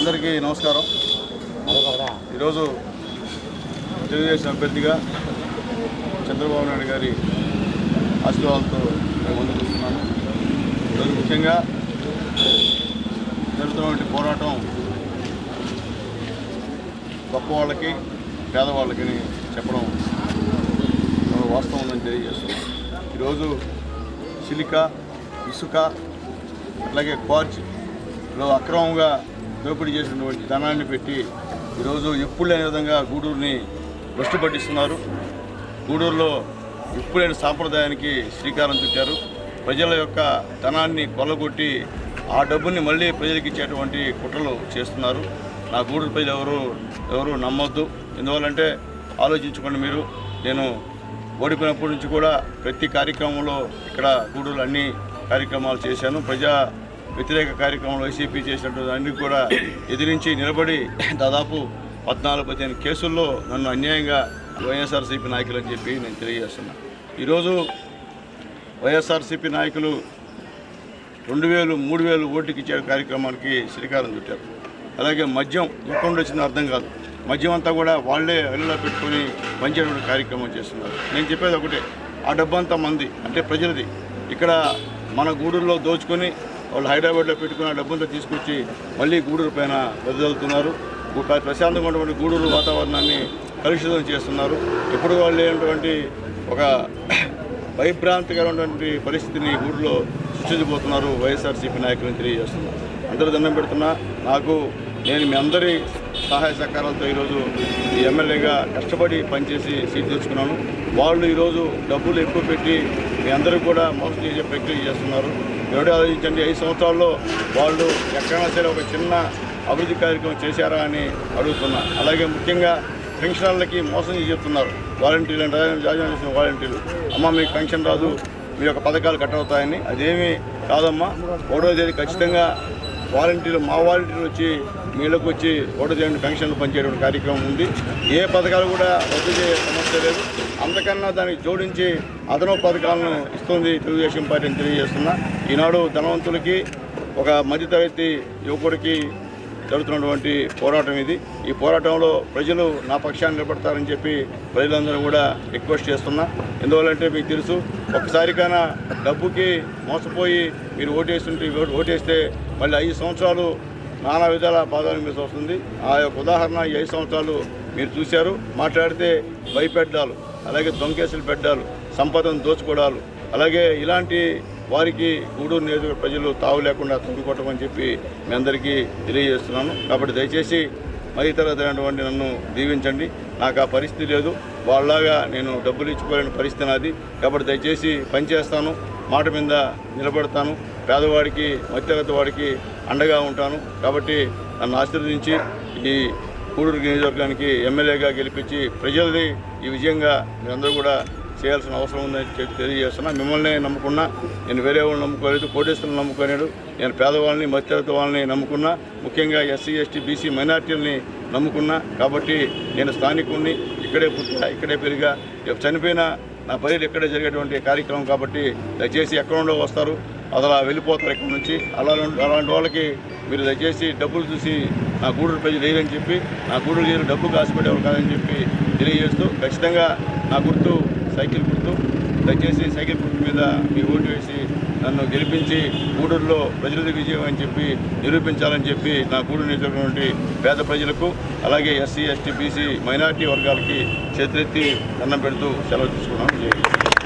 అందరికీ నమస్కారం. ఈరోజు తెలుగుదేశం అభ్యర్థిగా చంద్రబాబు నాయుడు గారి ఆశీర్వాదాలతో నేను ముందుకు వస్తున్నాను. ఈరోజు ముఖ్యంగా జరుగుతున్నటువంటి పోరాటం గొప్ప వాళ్ళకి పేదవాళ్ళకి అని చెప్పడం వాస్తవం ఉందని తెలియజేస్తున్నాం. ఈరోజు సిలిక ఇసుక అట్లాగే క్వార్జ్లో అక్రమంగా దోపిడీ చేసినటువంటి ధనాన్ని పెట్టి ఈరోజు ఎప్పుడు లేని విధంగా గూడూరుని భ్రష్టు పట్టిస్తున్నారు. గూడూరులో ఎప్పుడు లేని సాంప్రదాయానికి శ్రీకారం చుట్టారు. ప్రజల యొక్క ధనాన్ని కొల్లగొట్టి ఆ డబ్బుని మళ్ళీ ప్రజలకు ఇచ్చేటువంటి కుట్రలు చేస్తున్నారు. నా గూడూరు ప్రజలు ఎవరు ఎవరు నమ్మొద్దు. ఎందువల్లంటే ఆలోచించుకోండి మీరు. నేను ఓడిపోయినప్పటి నుంచి కూడా ప్రతి కార్యక్రమంలో ఇక్కడ గూడూరు అన్ని కార్యక్రమాలు చేశాను. ప్రజా వ్యతిరేక కార్యక్రమంలో వైసీపీ చేసినటువంటి అన్ని కూడా ఎదిరించి నిలబడి దాదాపు పద్నాలుగు పదిహేను కేసుల్లో నన్ను అన్యాయంగా వైఎస్ఆర్సీపీ నాయకులు అని చెప్పి నేను తెలియజేస్తున్నా. ఈరోజు వైఎస్ఆర్సీపీ నాయకులు రెండు వేలు మూడు వేలు ఓటుకి ఇచ్చే కార్యక్రమానికి శ్రీకారం చుట్టారు. అలాగే మద్యం ఎక్కడ వచ్చిందో అర్థం కాదు. మద్యం అంతా కూడా వాళ్ళే అల్లులో పెట్టుకొని పంచేటువంటి కార్యక్రమం చేస్తున్నారు. నేను చెప్పేది ఒకటే ఆ డబ్బంతా మంది అంటే ప్రజలది. ఇక్కడ మన గూడూరులో దోచుకొని వాళ్ళు హైదరాబాద్లో పెట్టుకున్న డబ్బులతో తీసుకొచ్చి మళ్ళీ గూడూరు పైన వెదజల్లుతున్నారు గు- ప్రశాంతంగా ఉన్నటువంటి గూడూరు వాతావరణాన్ని కలుషితం చేస్తున్నారు. ఎప్పుడు వాళ్ళు లేనటువంటి ఒక భయభ్రాంతికరమైనటువంటి పరిస్థితిని ఊరిలో సృష్టించబోతున్నారు వైఎస్ఆర్సీపీ నాయకులను తెలియజేస్తున్నారు. అందరూ దండం పెడుతున్నా నాకు నేను మీ అందరి సహాయ సహకారాలతో ఈరోజు ఈ ఎమ్మెల్యేగా కష్టపడి పనిచేసి సీట్ తెచ్చుకున్నాను. వాళ్ళు ఈరోజు డబ్బులు ఎక్కువ పెట్టి మీ అందరూ కూడా మోసం చేసే ప్రక్రియ చేస్తున్నారు. ఎవడే ఆలోచించండి? ఐదు సంవత్సరాల్లో వాళ్ళు ఎక్కడైనా సరే ఒక చిన్న అభివృద్ధి కార్యక్రమం చేశారా అని అడుగుతున్నా. అలాగే ముఖ్యంగా పెన్షనర్లకి మోసం చేస్తున్నారు చెప్తున్నారు. వాలంటీర్లు అంటే జాయిన్ చేసిన వాలంటీర్లు. అమ్మ మీకు పెన్షన్ రాదు. మీ యొక్క పథకాలు కట్ అవుతాయని అదేమీ కాదమ్మా. ఒకటో తేదీ ఖచ్చితంగా వాలంటీర్లు మా వాలంటీర్లు వచ్చి మీళ్ళకి వచ్చి ఒకటో చేయండి పెన్షన్లు పనిచేయడం కార్యక్రమం ఉంది. ఏ పథకాలు కూడా రద్దు చేసే సమస్య లేదు. అంతకన్నా దానికి జోడించి అదనపు పథకాలను ఇస్తుంది తెలుగుదేశం పార్టీని తెలియజేస్తున్నా. ఈనాడు ధనవంతులకి ఒక మధ్యతరగతి యువకుడికి జరుగుతున్నటువంటి పోరాటం ఇది. ఈ పోరాటంలో ప్రజలు నా పక్షాన్ని నిలబడతారని చెప్పి ప్రజలందరూ కూడా రిక్వెస్ట్ చేస్తున్నా. ఎందువల్లంటే మీకు తెలుసు ఒక్కసారికైనా డబ్బుకి మోసపోయి మీరు ఓటేస్తుంటే ఓటేస్తే మళ్ళీ ఐదు సంవత్సరాలు నానా విధాల బాధలు మీద వస్తుంది. ఆ యొక్క ఉదాహరణ ఈ ఐదు సంవత్సరాలు మీరు చూశారు. మాట్లాడితే భయపెట్టాలు అలాగే దొంకేసులు పెట్టాలు సంపదను దోచుకోవడాలు అలాగే ఇలాంటి వారికి గూడూరు నియోజక ప్రజలు తావు లేకుండా తొమ్మికొట్టమని చెప్పి మీ అందరికీ తెలియజేస్తున్నాను. కాబట్టి దయచేసి మధ్యతరగతి నన్ను దీవించండి. నాకు ఆ పరిస్థితి లేదు. వాళ్ళలాగా నేను డబ్బులు ఇచ్చుకోలేని పరిస్థితి నాది. కాబట్టి దయచేసి పనిచేస్తాను మాట మీద నిలబడతాను. పేదవాడికి మధ్యతరగతి వాడికి అండగా ఉంటాను. కాబట్టి నన్ను ఆశీర్వదించి ఈ కూడూరు నియోజకవర్గానికి ఎమ్మెల్యేగా గెలిపించి ప్రజల్ని ఈ విజయంగా మీరందరూ కూడా చేయాల్సిన అవసరం ఉందని చెప్పి తెలియజేస్తున్నా. మిమ్మల్ని నమ్ముకున్నా నేను వేరే వాళ్ళని నమ్ముకోలేదు కోటేశ్వరులను నమ్ముకోలేడు నేను పేదవాళ్ళని మధ్యతరగతి వాళ్ళని నమ్ముకున్నా ముఖ్యంగా ఎస్సీ ఎస్టీ బీసీ మైనార్టీలని నమ్ముకున్నా. కాబట్టి నేను స్థానికుడిని ఇక్కడే పుట్టా ఇక్కడే పెరిగా చనిపోయిన నా పర్యటన ఇక్కడే జరిగేటువంటి కార్యక్రమం కాబట్టి దయచేసి ఎక్కడుండో వస్తారు. అలా వెళ్ళిపోతారు ఇక్కడ నుంచి. అలా అలాంటి వాళ్ళకి మీరు దయచేసి డబ్బులు చూసి నా గూడూరు ప్రజలు వేయరని చెప్పి నా గూడూరు ప్రజలు డబ్బు కాసిపెట్టేవారు కాదని చెప్పి తెలియజేస్తూ ఖచ్చితంగా నా గుర్తు సైకిల్ గుర్తు దయచేసి సైకిల్ గుర్తు మీద మీ ఓటు వేసి నన్ను గెలిపించి గూడూరులో ప్రజలది విజయం అని చెప్పి నిరూపించాలని చెప్పి నా గూడూరు నియోజకవర్గం పేద ప్రజలకు అలాగే ఎస్సీ ఎస్టీ బీసీ మైనార్టీ వర్గాలకి చేతులెత్తి దండం పెడుతూ సెలవు తీసుకున్నాను.